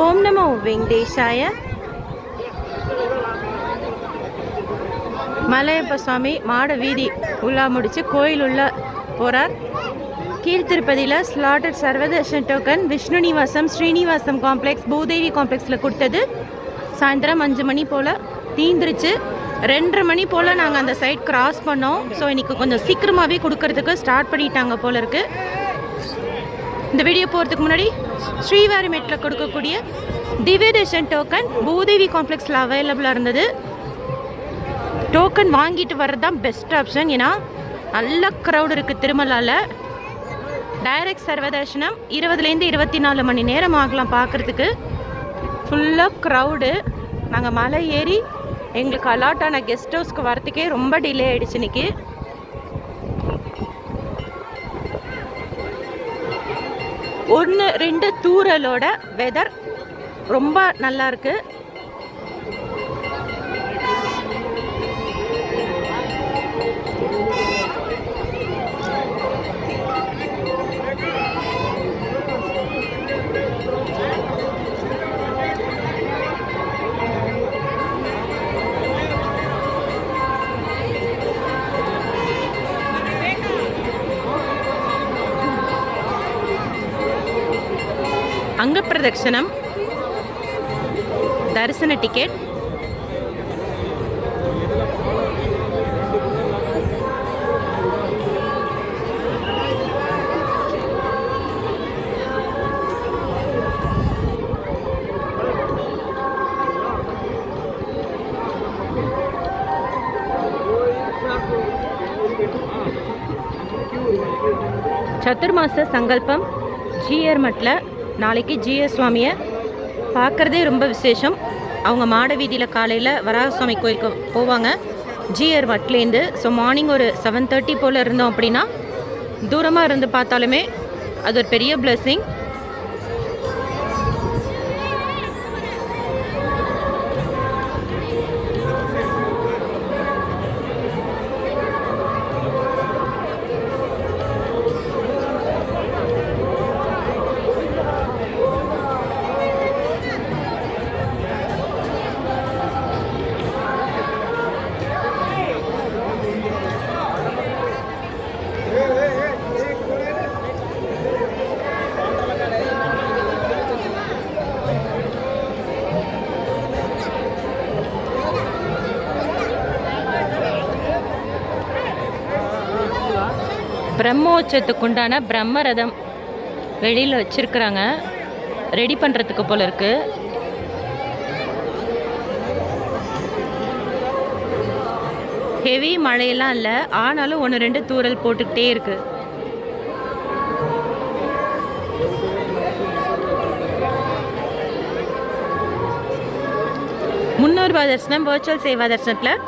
ஓம் நமோ வெங்கடேஷாய மலையப்ப சுவாமி மாட வீதி உள்ளா முடிச்சு கோயில் உள்ள போகிறார் கீழ்த்திருப்பதியில் slotted Sarvadarshan token Vishnu Nivasam Srinivasam complex Bhudevi காம்ப்ளெக்ஸில் கொடுத்தது. சாயந்தரம் அஞ்சு மணி போல் தீந்துருச்சு. ரெண்டரை மணி போல் நாங்கள் அந்த சைட் கிராஸ் பண்ணோம். ஸோ இன்றைக்கி கொஞ்சம் சீக்கிரமாகவே கொடுக்கறதுக்கு ஸ்டார்ட் பண்ணிட்டாங்க போல இருக்குது இந்த வீடியோ போகிறதுக்கு முன்னாடி ஸ்ரீவாரிமேட்டில் கொடுக்கக்கூடிய திவ்யதேஷன் டோக்கன் பூதேவி காம்ப்ளெக்ஸில் அவைலபிளாக இருந்தது. டோக்கன் வாங்கிட்டு வர்றது தான் பெஸ்ட் ஆப்ஷன் ஏன்னா நல்ல க்ரௌட் இருக்குது திருமலாவில் டைரக்ட் சர்வதர்ஷனம் இருபதுலேருந்து இருபத்தி நாலு மணி நேரம் ஆகலாம் பார்க்குறதுக்கு. ஃபுல்லாக க்ரௌடு நாங்கள் மலை ஏறி எங்களுக்கு அலாட்டான கெஸ்ட் ஹவுஸ்க்கு வரத்துக்கே ரொம்ப டிலே ஆகிடுச்சு இன்னைக்கு. ஒன்று ரெண்டு தூரலோட வெதர் ரொம்ப நல்லா இருக்கு. அங்க பிரதட்சணம் தரிசன டிக்கெட் சத்துர்மாச சங்கல்பம் ஜிஆர் மட்டில் நாளைக்கு ஜிஎஸ் சுவாமியை பார்க்குறதே ரொம்ப விசேஷம். அவங்க மாட வீதியில் காலையில் வராகசுவாமி கோயிலுக்கு போவாங்க. ஜிஆர் வட்லேருந்து ஸோ மார்னிங் ஒரு செவன் தேர்ட்டி போல் இருந்தோம் அப்படின்னா தூரமாக இருந்து பார்த்தாலுமே அது ஒரு பெரிய பிளெஸ்ஸிங் பிரம்மோற்சவத்துக்கு உண்டான பிரம்ம ரதம் வெளியில் வச்சுருக்குறாங்க. ரெடி பண்ணுறதுக்கு போல இருக்கு. ஹெவி மழையெல்லாம் இல்லை. ஆனாலும் ஒன்று ரெண்டு தூரல் போட்டுக்கிட்டே இருக்கு. முன்னூறுபா தரிசனம் வேர்ச்சுவல் சேவா தரிசனத்தில்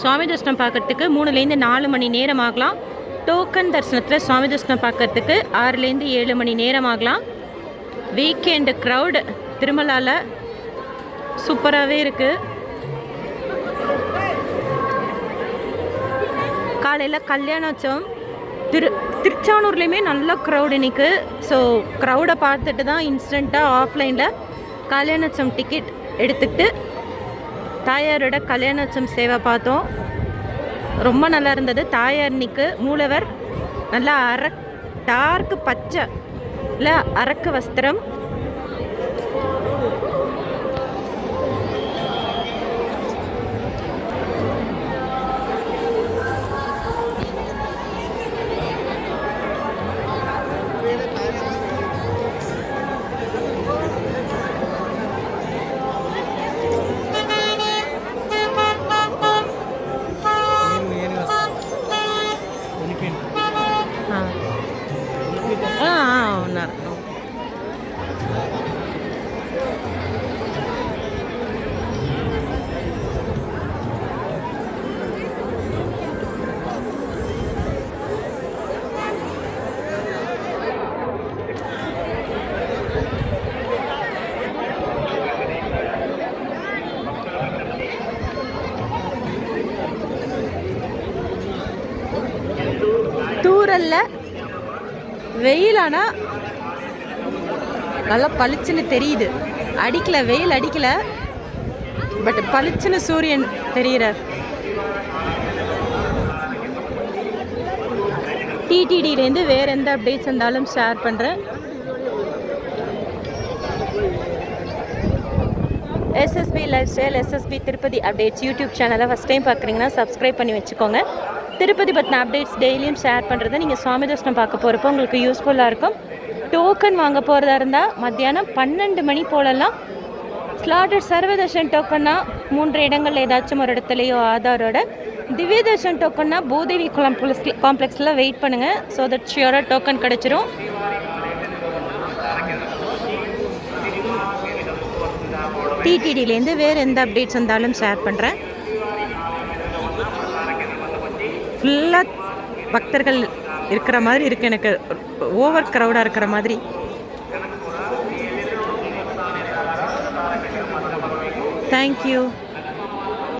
சுவாமி தரிசனம் பார்க்கறதுக்கு மூணுலேருந்து நாலு மணி நேரம் ஆகலாம். டோக்கன் தரிசனத்தில் சுவாமி தரிசனம் பார்க்கறதுக்கு ஆறுலேருந்து ஏழு மணி நேரம் ஆகலாம் வீக்கெண்டு க்ரௌடு திருமலாவில் சூப்பராகவே இருக்குது காலையில் கல்யாணோற்சவம் திரு திருச்சானூர்லேயுமே நல்ல க்ரௌட் இன்னைக்கு. ஸோ க்ரௌடை பார்த்துட்டு தான் இன்ஸ்டண்ட்டாக ஆஃப்லைனில் கல்யாணோற்சவம் டிக்கெட் எடுத்துக்கிட்டு தாயாரோட கல்யாணோற்சவம் சேவை பார்த்தோம். ரொம்ப நல்லா இருந்தது. தாயார் மூலவர். நல்லா அர டார்க் பச்சை இல்லை அரக்கு வஸ்திரம். தூரல்ல வெயிலானா நல்லா பளிச்சுன்னு தெரியுது. அடிக்கல வெயில் அடிக்கல. பட் பளிச்சுன்னு சூரியன் தெரிகிறார் டிடிடியிலேருந்து வேறு எந்த அப்டேட்ஸ் இருந்தாலும் ஷேர் பண்ணுறேன் SSP lifestyle SSP Tirupati updates YouTube சேனலை ஃபஸ்ட் டைம் பார்க்குறீங்கன்னா சப்ஸ்கிரைப் பண்ணி வச்சுக்கோங்க. திருப்பதி பற்றின அப்டேட்ஸ் டெய்லியும் ஷேர் பண்ணுறதை நீங்கள் சுவாமி தர்ஷனம் பார்க்க போகிறப்போ உங்களுக்கு யூஸ்ஃபுல்லாக இருக்கும். டோக்கன் வாங்க போகிறதா இருந்தால் மத்தியானம் பன்னெண்டு மணி போலலாம் ஸ்லாட்டட் சர்வதர்ஷன் டோக்கன்னா மூன்று இடங்கள் ஏதாச்சும் ஒரு இடத்துலையோ ஆதாரோட திவ்ய தர்ஷன் டோக்கன்னா பூதேவி காம்ப்ளெக்ஸ் காம்ப்ளெக்ஸில் வெயிட் பண்ணுங்கள் ஸோ தட் ஷியோராக டோக்கன் கிடச்சிரும். டிடிடிலேருந்து வேறு எந்த அப்டேட்ஸ் வந்தாலும் ஷேர் பண்ணுறேன் ஃபுல்லாக பக்தர்கள் இருக்கிற மாதிரி இருக்குது எனக்கு. ஓவர் க்ரௌடாக இருக்கிற மாதிரி. தேங்க்யூ